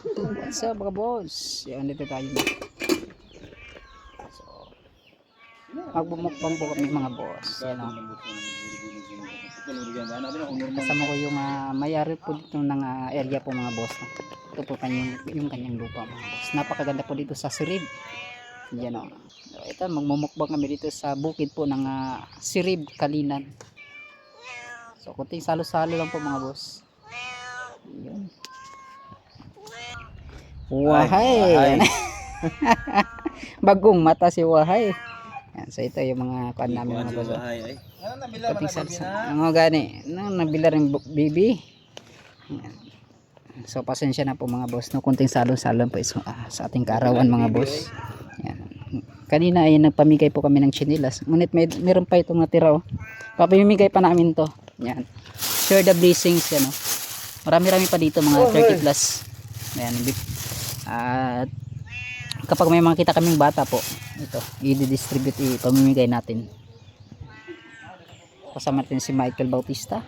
What's up mga boss? Yan, dito tayo. So, magbumukbang po kami mga boss. Yan o. Kasama ko yung ah, mayari po dito ng ah, area po mga boss. Ito po kanyang, yung kanyang lupa mga boss. Napakaganda po dito sa Sirib. Yan o. So, ito, magmumukbang kami dito sa bukid po ng ah, Sirib, Kalinan. So, kunting salo-salo lang po mga boss. Yun. Wahay! Bagong mata si Wahay. Yan, so ito yung mga kuan namin mga boss. Ano nabila man Kunting na salsa. Ano gani? Ano, nabila rin bibi. Yan. So pasensya na po mga boss. No, kunting salo-salo po is, ah, sa ating kaarawan mga boss. Yan. Kanina ay nagpamigay po kami ng chinilas. Ngunit may meron pa itong natira oh. Papamimigay pa namin to. Yan. Share the blessings yan oh. Marami-rami pa dito mga 30 plus. Ayan. At kapag may makita kaming bata po, ito, i-distribute, ipamimigay natin. Kasama natin si Michael Bautista.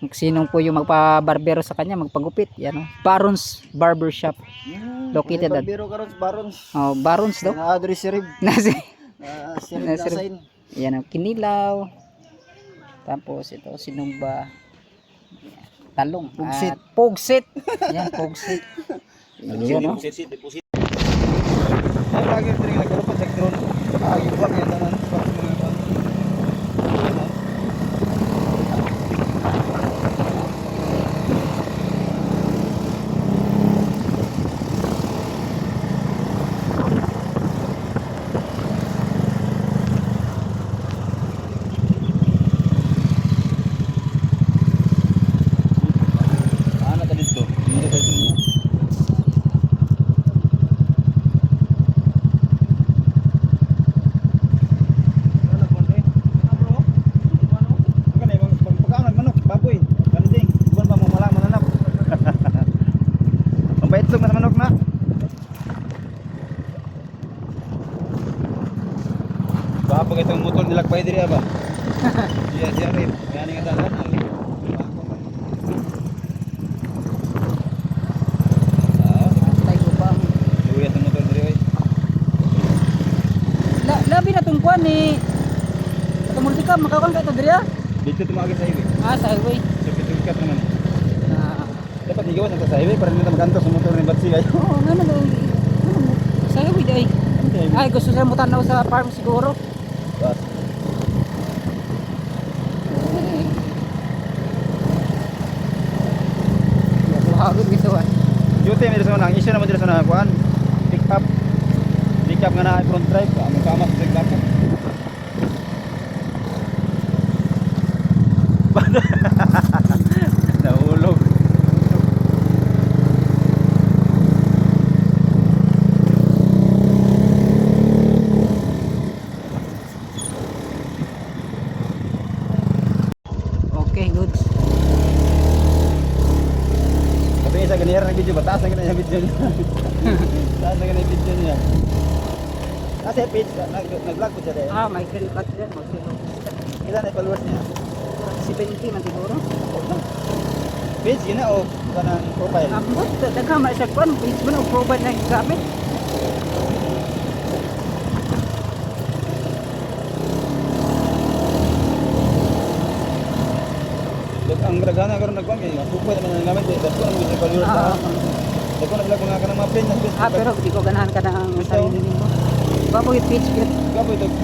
Kung sinong po yung magpa-barbero sa kanya, magpagupit. Yan o. Barons Barbershop. Located at sa Barons. oh, Barons daw. Na Adri Sirib. Na Sirib Na Sirib. sign. Yan o. Kinilaw. Tapos ito, sinumba. Talong. Pugsit. At pugsit. Yan, pugsit. Yun o. Ay lagi rin nagkaroon sa drone. Ay ba yan tanan sa mga kan. Ano ta dito? Dito sa dito. Wala ko eh. Ano bro? Ano? Kani bang pagpagkaan manok, baboy, kanding, buwan pa mo mala mananap. Pambait sa manok na. Baka pag itong motor nila pa diri ba? Iya, siya rin. Kaya nga dalan. Ah, Tay ko pa. luya itong motor diri oy. La, na kuwan ni Katumulti ka, makakuan ka ito diri ah. Dito tumagi sa highway. Ah, sa highway. Certificate naman. Ah, Dapat higawan sa sa highway para hindi na magantos sa motor ni Batsi ay. Oo, nga naman. Ano, sa highway day. Ay, gusto siya mo tanaw sa farm siguro. Bas. Gusto ah. Duty may sa nang issue naman dito sa nakakuan. Pick up. Pick up nga na front drive. Ang kama sa pick up. Nahulog. Okay, good. Tapi sa ganyan ng video ba? Taas na ganyan yung video niya. Taas na video niya. Kasi page, nag- nag-vlog ko siya dahil. Ah, Michael Butler, magsilong. Ilan na yung followers niya? Si Benji man siguro. Page yun na o kanang profile. Ambot, daghang ma sa kuan, page mo na provide na gamit. Ang gagana karon nagkuan kay supay naman ang gamit dahil ko naman sa followers Ah, na. Dako na vlog mga kanang mga friends ah, pero di ko ganahan ka na ang sarili mo. Baboy page yun. gaboy dag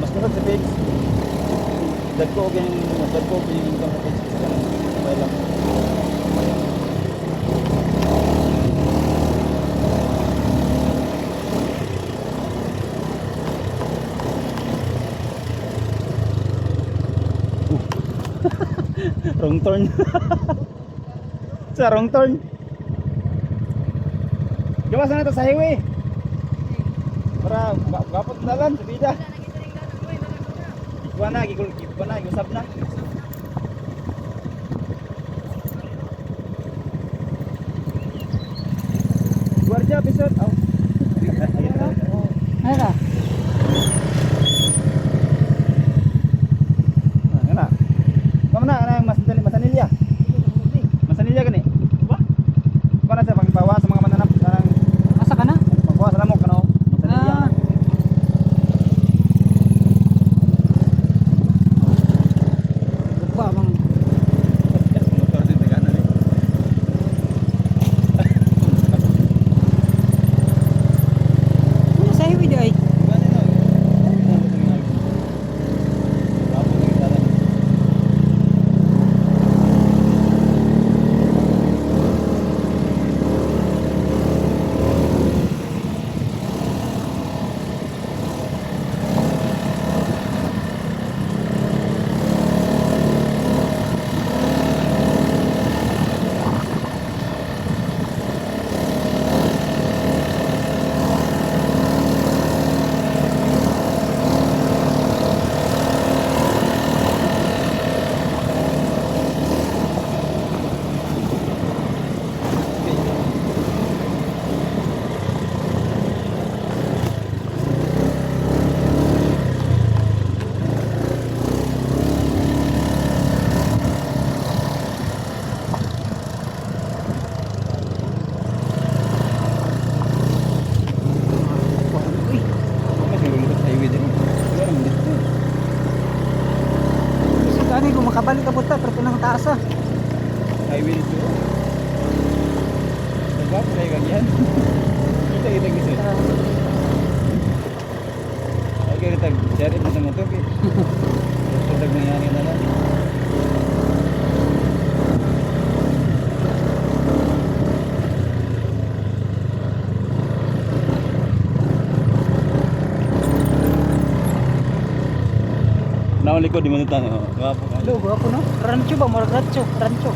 Mas masag sa page. Dagko og yung dagko og yung kanang page sa mobile lang. wrong turn. sa wrong turn. Gawas na ito sa highway. Para gapot na lang sa bida. Ikuha na, gigul, ikuha na, giusap na. Guardia, episode. Oh. Ano ka? Cari mo sa motor. eh. Sudag nangyari na lang. Nauli ko di mo nito. Gapo ka. Lo, ako no? Rancho ba? Murag rancho. Rancho.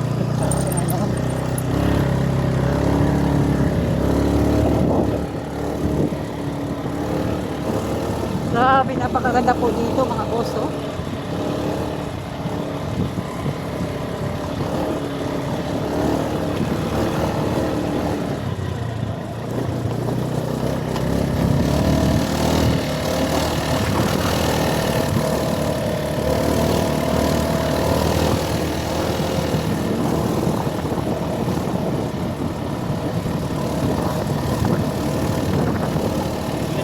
Grabe, napakaganda po dito mga boss, oh.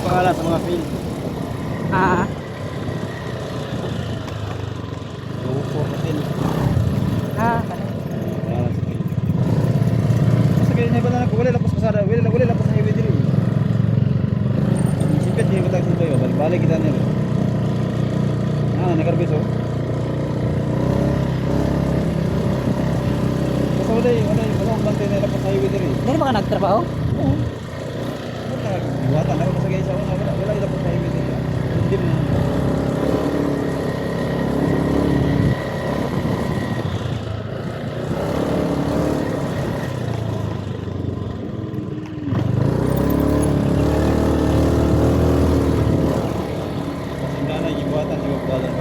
Pangalan sa mga field? Ah, Hotel. ah, kanina. Pangalan sa field. Sa ganyan ba na wala lapos kasada, wala wala sa highway diri. Sipit di ko tag sito yo, balik kita nila. Ah, nagarbiso. Wala wala wala ang bantay na lapos sa highway diri. Dali ba ka nagtrabaho? Oo. Wala diwata na ko sa gaysa wala wala wala lapos sa highway diri. Hindi na. Hindi na gibuhatan sa pagkalan.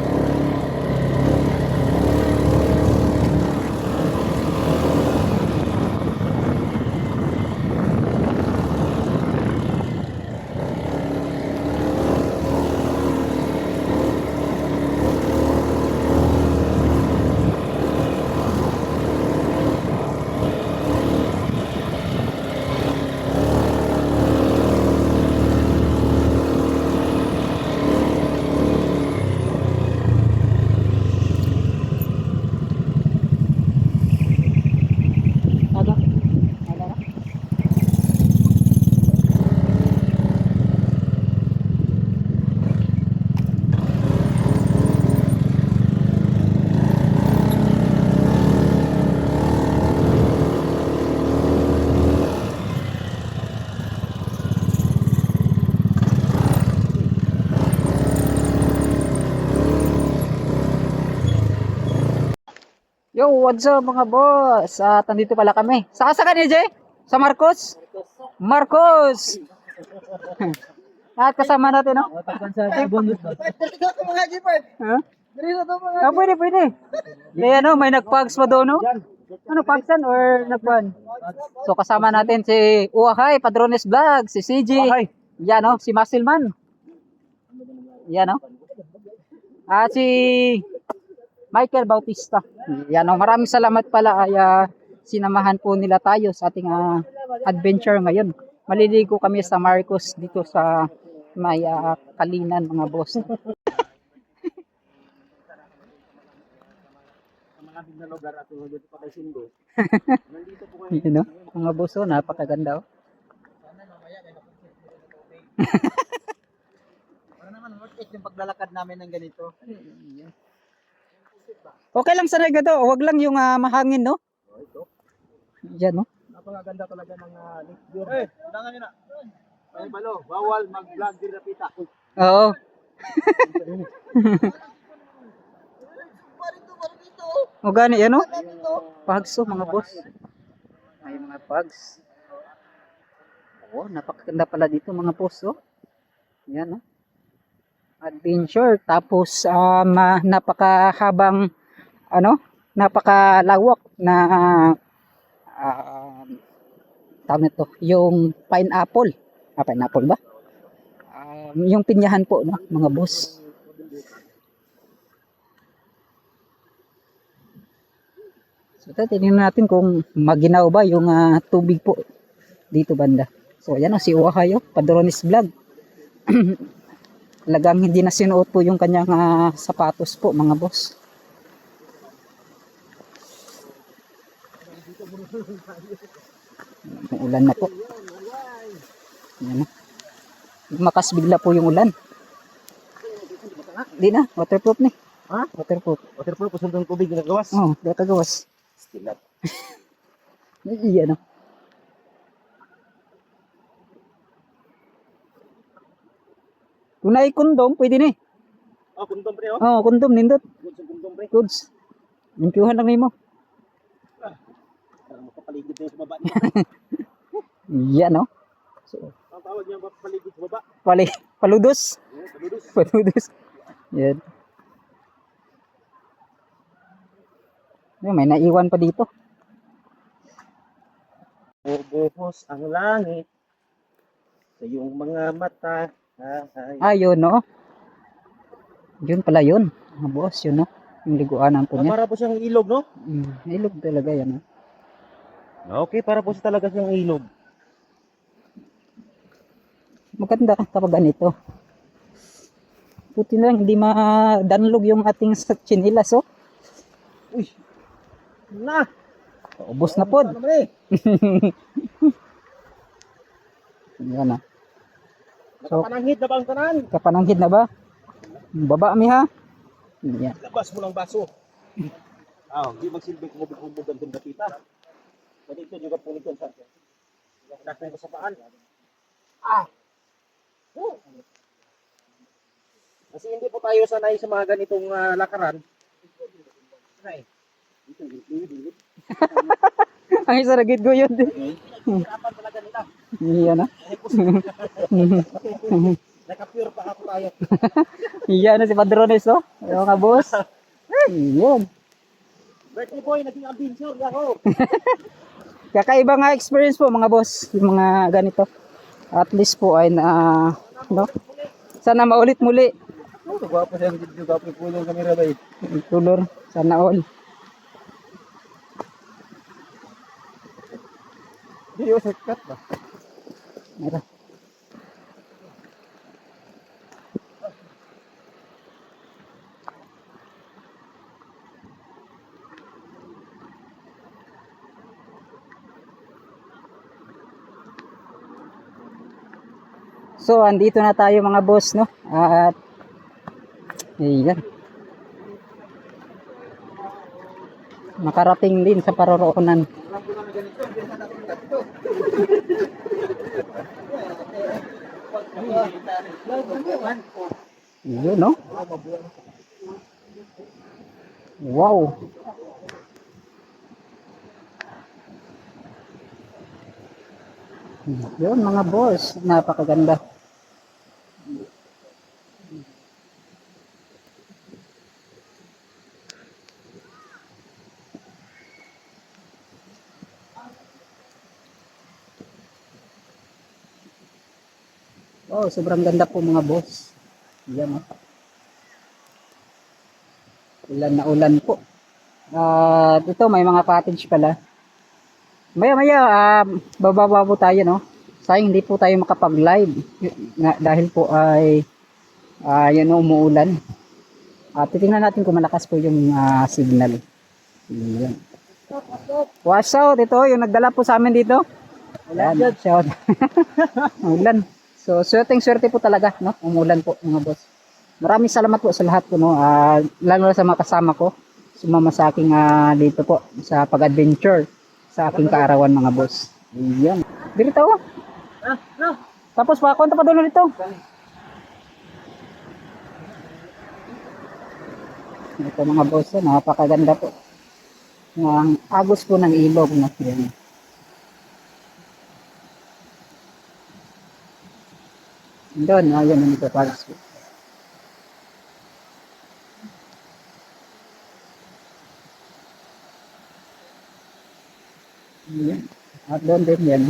Aga. Aga na. Yo, what's up mga boss? At nandito pala kami. Saka sa kanya, Jay? Sa Marcos? Marcos! At kasama natin, no? Ha? Ah, pwede, pwede. Kaya ano, may nagpags pa doon, no? Ano, pagsan or nagban? So kasama natin si Uahay, Padrones Vlog, si CG. Yan, no? Si Masilman. Yan, no? At si Michael Bautista. Yan, no? Maraming salamat pala ay ah, sinamahan po nila tayo sa ating ah, adventure ngayon. Maliligo kami sa Marcos dito sa may ah, Kalinan mga boss. Na lugar at dito pa kay Sindo. Nandito po Yun no? Mga boss, oh, napakaganda oh. Para naman worth it yung paglalakad namin ng ganito. Okay lang sa regado, wag lang yung ah, mahangin no. Oh, ito. Diyan no. Napakaganda talaga ng uh, lake view. Eh, tangan nyo na. Ay, balo, bawal mag-vlog din rapita. Oo. O gani yan oh. Pags oh, mga boss. Ay mga pags. Oh, napakaganda pala dito mga boss oh. Yan oh. Adventure tapos um, ah, napakahabang ano, napakalawak na uh, tawag nito, yung pineapple. Ah, pineapple ba? Um, yung pinyahan po, no, mga boss. So, ito, tingnan natin kung maginaw ba yung ah, tubig po dito banda. So, ayan o, si Uwahayo, Padronis Vlog. Talagang hindi na sinuot po yung kanyang ah, sapatos po, mga boss. Ulan na po. Ayan na. Makas bigla po yung ulan. Di na, waterproof ni. Ha? Waterproof. Waterproof, pusun ng tubig na gawas. Oh, dito gawas. Stilat. Iya no. Kung naay kondom, pwede ni. Oh, kundom pre, oh. Oh, kondom nindot. Good sa kundom pre. Goods. Limpyuhan lang nimo. Para mapapaligid na sa baba. Iya no. So, Ang tawag niya mapapaligid sa baba. pali, paludos. Eh, paludos. Paludos. Yan. Yan, may naiwan pa dito. Bubuhos ang langit sa iyong mga mata. Ah, yun no. Yun pala yun. Mga boss, yun no. Yung liguanan po Ah, niya. para po siyang ilog, no? Mm, ilog talaga yan. No? Okay, para po siya talaga siyang ilog. Maganda kapag ganito. Puti na lang, hindi ma-download yung ating sa chinilas, oh. Uy! Na! Ubus na po. Ano naman eh? Yan na. So- Nakapananghid na ba ang tanan? Kapananghid na ba? Baba mi ha? Yan. Labas mo ng baso. Ah, hindi magsilbing kumubog-kubog ang tindapita. Ganito juga po nito sa Nakakita ko sa paan. Ah! Oh. Kasi hindi po tayo sanay sa mga ganitong ah, lakaran. Ay. Dito, dito, dito. Ang isa na ko yun. Yan na. Naka-pure pa ako tayo. Yan na si Padrones, oh. Yung nga boss. Yan. Birthday boy, naging adventure ako. Kakaiba nga experience po mga boss. Yung mga ganito. At least po ay na, no? Sana maulit muli. Gwapo video, gwapo yung pulong kamera ba eh. Tulor. Sana all. Hindi yung shortcut ba? Meron. So, andito na tayo mga boss, no? At, ayan. Nakarating din sa paroroonan. Yun, no? Wow! Yun, mga boss. Napakaganda. Oh, sobrang ganda po mga boss. Yan oh. Ulan na ulan po. At ito may mga cottage pala. Maya maya, ah, bababa po tayo, no? Sayang hindi po tayo makapag-live. Dahil po ay, ah, yun, no, umuulan. At titingnan natin kung malakas po yung ah, signal. Yan. Watch out, ito, yung nagdala po sa amin dito. Yan, shout. Umulan. So, swerteng swerte po talaga, no? Umulan po, mga boss. Maraming salamat po sa lahat po, no? Ah, lalo na sa mga kasama ko. Sumama sa aking ah, dito po, sa pag-adventure sa aking kaarawan, mga boss. Yan. Dito, oh. Ah, no. Tapos, pa, konta pa doon dito. Ito mga boss, oh, napakaganda po. Ang agos po ng ilog, no? Yan. Doon, ayun, nandito palas po. Yan. At doon din yan.